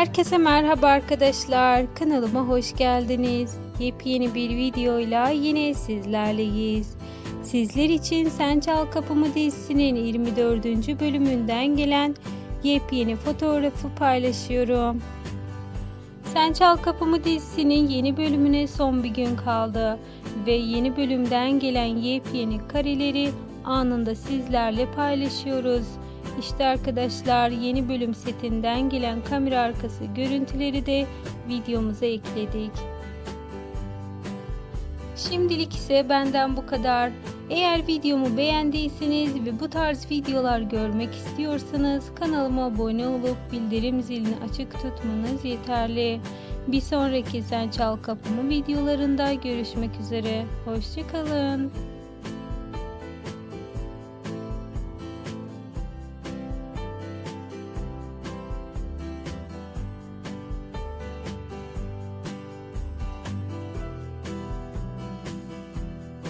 Herkese merhaba arkadaşlar. Kanalıma hoş geldiniz. Yepyeni bir videoyla yine sizlerleyiz. Sizler için Sen Çal Kapımı dizisinin 24. bölümünden gelen yepyeni fotoğrafı paylaşıyorum. Sen Çal Kapımı dizisinin yeni bölümüne son bir gün kaldı ve yeni bölümden gelen yepyeni kareleri anında sizlerle paylaşıyoruz. İşte arkadaşlar yeni bölüm setinden gelen kamera arkası görüntüleri de videomuza ekledik. Şimdilik ise benden bu kadar. Eğer videomu beğendiyseniz ve bu tarz videolar görmek istiyorsanız kanalıma abone olup bildirim zilini açık tutmanız yeterli. Bir sonraki Sen Çal Kapımı videolarında görüşmek üzere. Hoşçakalın.